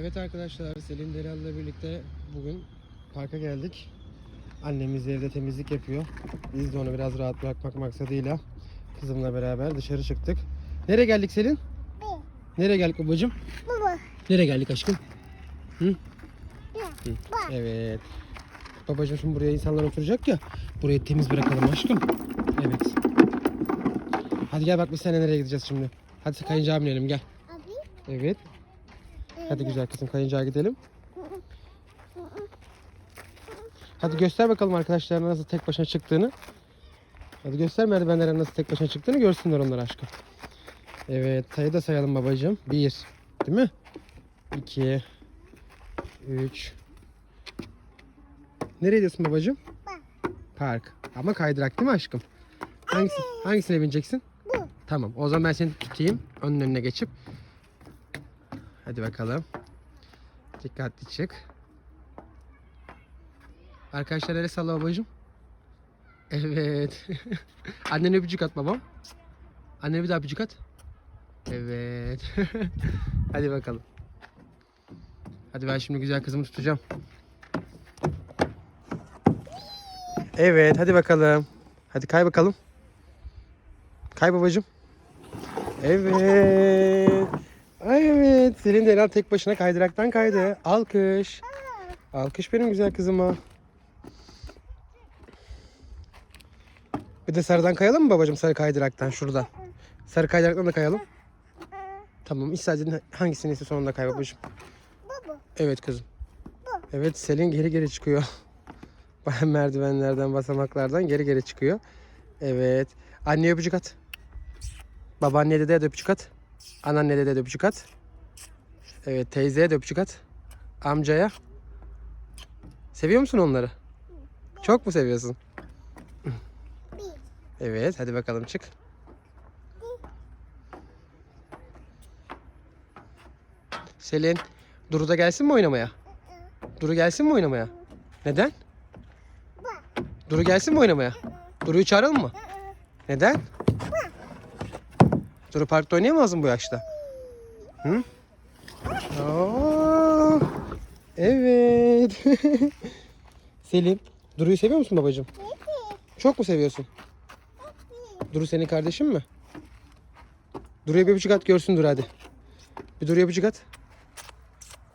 Evet arkadaşlar Selin Delal'la birlikte bugün parka geldik. Annemiz evde temizlik yapıyor. Biz de onu biraz rahat bırakmak maksadıyla kızımla beraber dışarı çıktık. Nereye geldik Selin? Nereye geldik babacığım? Baba. Nereye geldik aşkım? Hı. Bak. Evet. Babacığım şimdi buraya insanlar oturacak ya. Burayı temiz bırakalım aşkım. Evet. Hadi gel bak biz seninle nereye gideceğiz şimdi. Hadi kayıncağa binelim gel. Abi. Evet. Hadi güzel kızım kayıncağa gidelim. Hadi göster bakalım arkadaşlarına nasıl tek başına çıktığını. Hadi göster merdivenlere nasıl tek başına çıktığını görsünler onlar aşkım. Evet sayı da sayalım babacığım. Bir. Değil mi? İki. Üç. Nereye gidiyorsun babacığım? Park. Ama kaydırak değil mi aşkım? Hangisi, hangisine bineceksin? Bu. Tamam. O zaman ben seni tutayım. Onun önüne geçip. Hadi bakalım. Dikkatli çık. Arkadaşlar el salla babacığım. Evet. Annene öpücük at babam. Annene bir daha öpücük at. Evet. Hadi bakalım. Hadi ben şimdi güzel kızımı tutacağım. Evet hadi bakalım. Hadi kay bakalım. Kay babacığım. Evet. Evet. Selin Delal tek başına kaydıraktan kaydı. Alkış. Alkış benim güzel kızıma. Bir de sarıdan kayalım mı babacığım? Sarı kaydıraktan şurada. Sarı kaydıraktan da kayalım. Tamam. İstediğin hangisini ise sonunda kay babacığım. Baba. Evet kızım. Evet Selin geri geri çıkıyor. Merdivenlerden, basamaklardan geri geri çıkıyor. Evet. Anne öpücük at. Babaanne dedeye de öpücük at. Anneanne dedeye de öpücük at. Evet teyzeye de öpücük at. Amcaya. Seviyor musun onları? Çok mu seviyorsun? Evet hadi bakalım çık. Selin, Duru da gelsin mi oynamaya? Duru gelsin mi oynamaya? Neden? Duru gelsin mi oynamaya? Duru'yu çağıralım mı? Neden? Duru parkta oynayamaz mı bu yaşta? Hı? Aa, evet. Selim, Duru'yu seviyor musun babacığım? Çok mu seviyorsun? Duru senin kardeşin mi? Duru'ya bir öpücük at görsün Duru hadi. Bir Duru'ya öpücük at.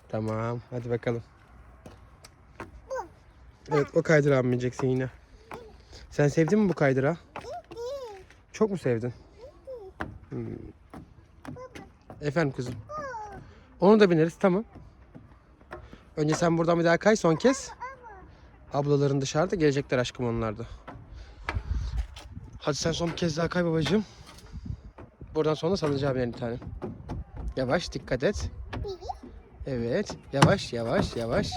Tamam hadi bakalım. Evet o kaydırağı mı bineceksin yine? Sen sevdin mi bu kaydırağı? Çok mu sevdin? Hmm. Efendim kızım. Onu da bineriz tamam. Önce sen buradan bir daha kay son kez. Ablaların dışarıda gelecekler aşkım onlar da. Hadi sen son bir kez daha kay babacığım. Buradan sonra salıncağa binelim bir tane. Yavaş dikkat et. Evet. Yavaş yavaş yavaş.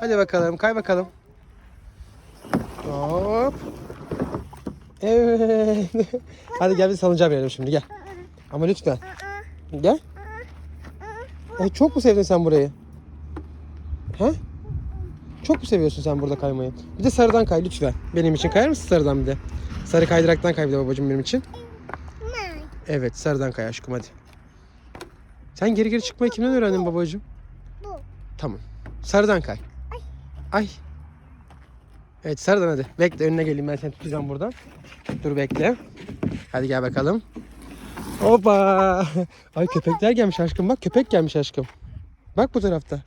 Hadi bakalım kay bakalım. Hop. Evet. Hadi gel bir salıncağa binelim şimdi gel. Ama lütfen. Gel. Ay, çok mu sevdin sen burayı? He? Çok mu seviyorsun sen burada kaymayı? Bir de sarıdan kay lütfen. Benim için kayar mısın sarıdan bir de? Sarı kaydıraktan kay bir de babacığım benim için. Evet sarıdan kay aşkım hadi. Sen geri geri çıkmayı kimden öğrendin babacığım? Bu. Tamam. Sarıdan kay. Ay. Evet sarıdan hadi. Bekle önüne geleyim ben seni tutacağım buradan. Dur bekle. Hadi gel bakalım. Hoppa. Ay köpekler gelmiş aşkım bak köpek gelmiş aşkım. Bak bu tarafta.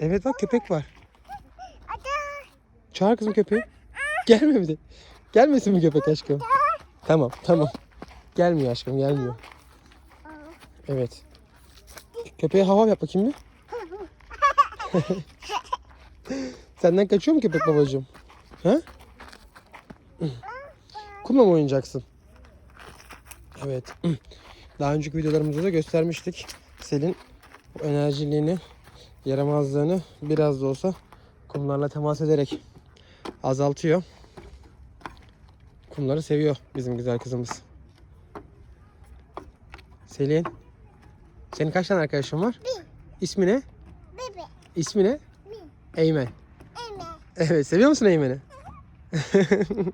Evet bak köpek var. Çağır kızım köpeği. Gelme bir de. Gelmesin mi köpek aşkım? Tamam tamam. Gelmiyor aşkım gelmiyor. Evet. Köpeğe hava yap bakayım bir. Senden kaçıyor mu köpek babacığım? Ha? Kumla mı oynayacaksın? Evet. Daha önceki videolarımızda da göstermiştik. Selin enerjiliğini, yaramazlığını biraz da olsa kumlarla temas ederek azaltıyor. Kumları seviyor bizim güzel kızımız. Selin. Senin kaç tane arkadaşın var? İsmi ne? Bebe. İsmi ne? Eymen. Eme. Evet seviyor musun Eymen'i?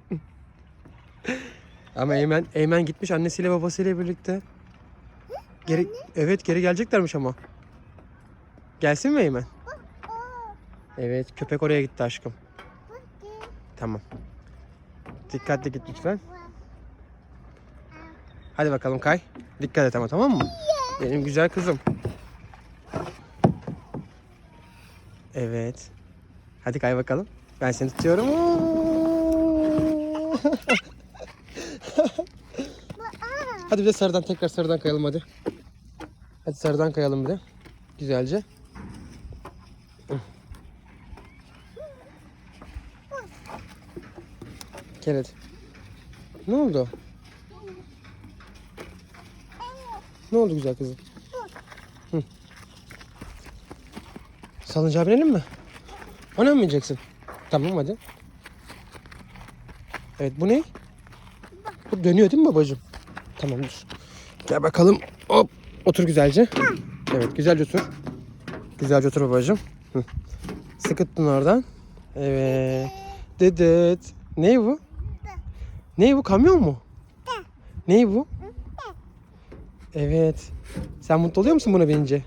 Ama Eymen, Eymen gitmiş annesiyle babasıyla birlikte. Geri, evet geri geleceklermiş ama. Gelsin mi Eymen? Evet köpek oraya gitti aşkım. Tamam. Dikkatli git lütfen. Hadi bakalım kay. Dikkat et ama tamam mı? Benim güzel kızım. Evet. Hadi kay bakalım. Ben seni tutuyorum. Hadi bir de sarıdan tekrar sarıdan kayalım hadi. Hadi sarıdan kayalım bir de. Güzelce. Gel hadi. Ne oldu? Ne oldu güzel kızım? Hı. Salıncağa binelim mi? Bineceksin? Tamam hadi. Evet bu ne? Bu dönüyor değil mi babacığım? Tamam dur. Gel bakalım. Hop. Otur güzelce. Evet güzelce otur. Güzelce otur babacığım. Sıkıttın oradan. Evet. Dedet. Ne bu? Ne bu? Kamyon mu? Ne bu? Evet. Sen mutlu oluyor musun buna binince?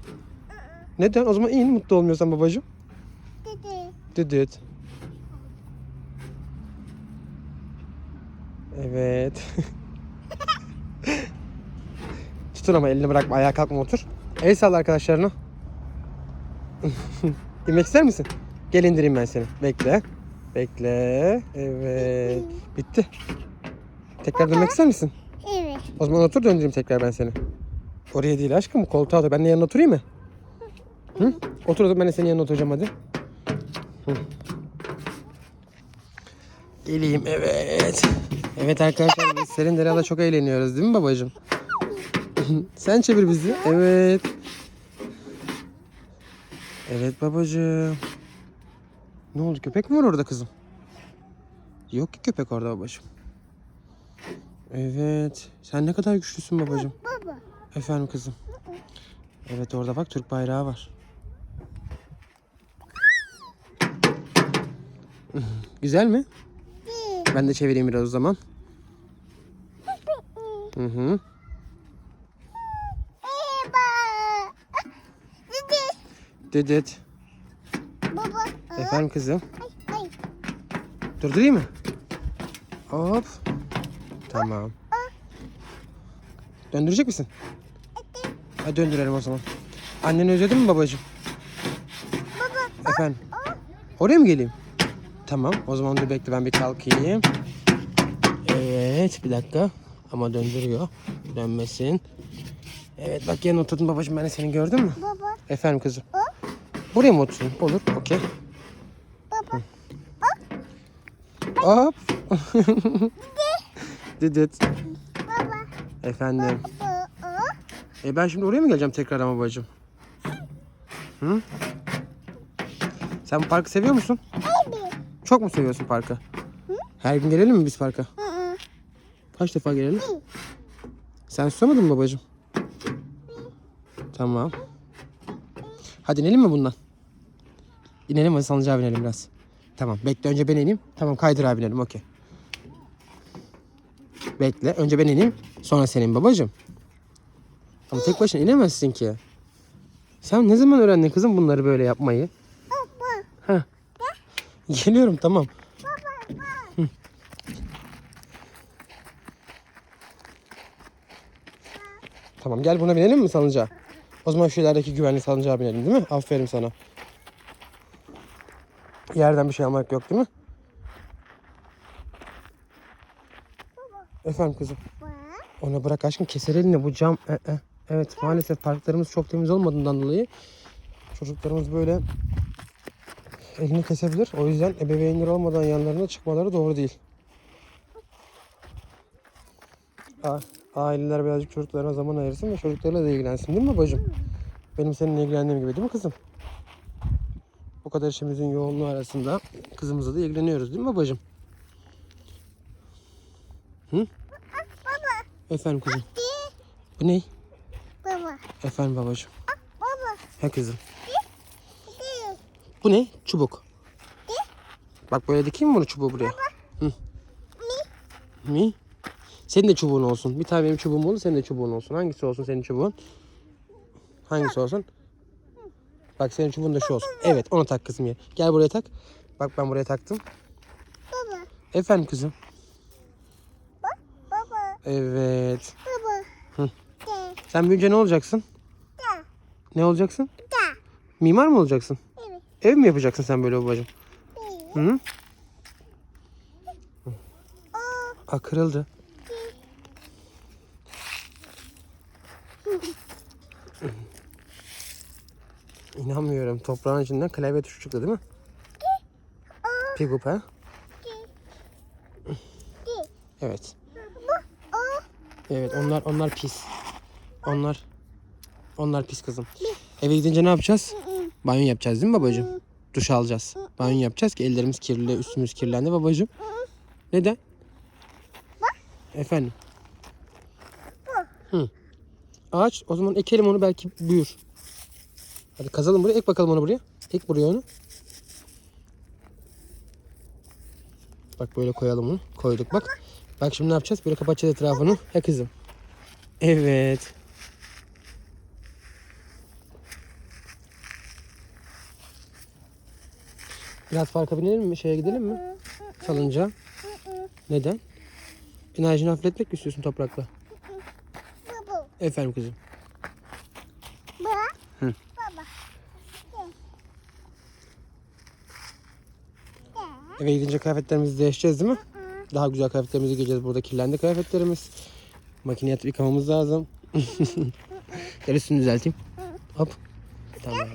Neden? O zaman in mutlu olmuyorsan babacığım. Dede. Dedet. Evet. Tutun ama elini bırakma. Ayağa kalkma otur. El salla arkadaşlarına. İnmek ister misin? Gel indireyim ben seni. Bekle. Bekle. Evet. Bitti. Tekrar dönmek ister misin? Evet. O zaman otur döndüreyim tekrar ben seni. Oraya değil aşkım. Koltuğa otur. Ben de yanına oturayım mı? Hı? Otur otur. Ben de senin yanına oturacağım hadi. Hı. Geleyim. Evet. Evet arkadaşlar biz Selin Deral'la çok eğleniyoruz değil mi babacığım? Sen çevir bizi. Evet. Evet babacığım. Ne oldu köpek mi var orada kızım? Yok ki köpek orada babacığım. Evet. Sen ne kadar güçlüsün babacığım. Baba. Efendim kızım. Evet orada bak Türk bayrağı var. Güzel mi? Ben de çevireyim biraz o zaman. Hı hı. Dedet. Baba. Efendim kızım. Ay. Ay. Durdurayım mı? Hop. Tamam. Döndürecek misin? Hadi döndürelim o zaman. Anneni özledin mi babacığım? Baba. Efendim? Oraya mı geleyim? Tamam. O zaman dur bekle ben bir kalkayım. Evet bir dakika. Ama döndürüyor. Dönmesin. Evet bak yanına oturdum babacığım ben de seni gördün mü? Baba. Efendim kızım. Buraya mı oturayım? Olur. Okey. Baba. Hop. Dedet. Baba. Efendim. Baba. E ben şimdi oraya mı geleceğim tekrar ama babacığım? Hı? Sen bu parkı seviyor musun? Evet. Çok mu seviyorsun parkı? Her gün gelelim mi biz parka? Kaç defa gelelim? Sen susamadın mı babacığım? Tamam. Hadi inelim mi bundan? İnelim hadi salıncağa binelim biraz. Tamam bekle önce ben ineyim. Tamam kaydırağa binelim okey. Bekle önce ben ineyim sonra senin babacığım. Ama tek başına inemezsin ki. Sen ne zaman öğrendin kızım bunları böyle yapmayı? Baba. Geliyorum tamam. Tamam gel buna binelim mi salıncağa? O zaman şu ilerideki güvenli salıncağa binelim değil mi? Aferin sana. Yerden bir şey almak yok değil mi? Efendim kızım. Baba. Ona bırak aşkım keser elini bu cam. E, e. Evet maalesef parklarımız çok temiz olmadığından dolayı çocuklarımız böyle elini kesebilir. O yüzden ebeveynler olmadan yanlarına çıkmaları doğru değil. A- Aileler birazcık çocuklarına zaman ayırsın ve çocuklarıyla da ilgilensin değil mi bacım? Benim seninle ilgilendiğim gibi değil mi kızım? Bu kadar işimizin yoğunluğu arasında kızımızla da ilgileniyoruz değil mi babacığım? Hı? Efendim kızım. Bu ne? Baba. Efendim babacığım. Baba. He kızım. Bu ne? Çubuk. Bak böyle dikeyim mi bunu çubuğu buraya? Hı. Mi? Senin de çubuğun olsun. Bir tane benim çubuğum olur, senin de çubuğun olsun. Hangisi olsun senin çubuğun? Hangisi olsun? Bak senin çubuğun da şu olsun. Evet onu tak kızım ya. Gel buraya tak. Bak ben buraya taktım. Baba. Efendim kızım. Baba. Evet. Baba. Hı. Sen büyüyünce ne olacaksın? Da. Ne olacaksın? Da. Mimar mı olacaksın? Ev mi yapacaksın sen böyle babacığım? Hı? Aa kırıldı. İnanmıyorum. Toprağın içinden klavye tuşu çıktı değil mi? Pigup ha? Evet. Evet onlar onlar pis. Onlar onlar pis kızım. Eve gidince ne yapacağız? Banyo yapacağız değil mi babacığım? Duş alacağız. Banyo yapacağız ki ellerimiz kirli, üstümüz kirlendi babacığım. Neden? Efendim? Hı. Ağaç o zaman ekelim onu belki büyür. Hadi kazalım buraya. Ek bakalım onu buraya. Ek buraya onu. Bak böyle koyalım onu. Koyduk bak. Bak şimdi ne yapacağız? Böyle kapatacağız etrafını. He kızım. Evet. Biraz parka binelim mi? Şeye gidelim mi? Salınca. Neden? Enerjini hafifletmek mi istiyorsun toprakla? Baba. Efendim kızım. Baba. Hı. Baba. Eve gidince kıyafetlerimizi değişeceğiz değil mi? Daha güzel kıyafetlerimizi giyeceğiz. Burada kirlendi kıyafetlerimiz. Makineye atıp yıkamamız lazım. Gel üstünü düzelteyim. Hop. Tamam. De.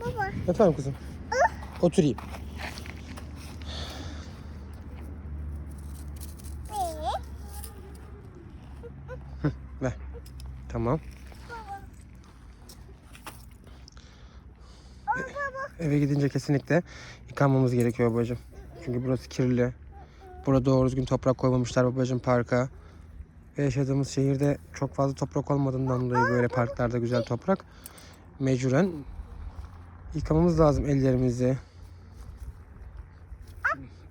Baba. Efendim kızım. Oturayım. De. Ver. Tamam. Eve gidince kesinlikle yıkanmamız gerekiyor babacığım. Çünkü burası kirli. Burada doğru düzgün toprak koymamışlar babacığım parka. Ve yaşadığımız şehirde çok fazla toprak olmadığından dolayı böyle parklarda güzel toprak. Mecburen yıkamamız lazım ellerimizi.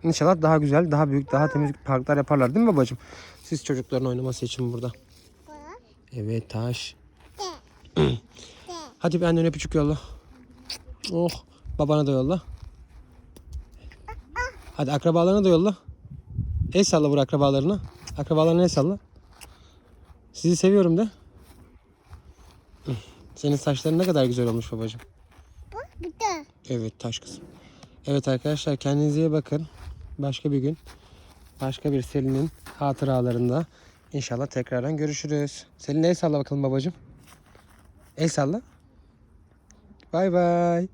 İnşallah daha güzel, daha büyük, daha temiz parklar yaparlar değil mi babacığım? Siz çocukların oynaması için burada. Evet taş. Hadi bir annene öpücük yolla. Oh. Babana da yolla. Hadi akrabalarına da yolla. El salla vur akrabalarına. Akrabalarına el salla. Sizi seviyorum de. Senin saçların ne kadar güzel olmuş babacığım. Evet taş kızım. Evet arkadaşlar kendinize iyi bakın. Başka bir gün başka bir Selin'in hatıralarında inşallah tekrardan görüşürüz. Selin el salla bakalım babacığım. El salla. Bay bay.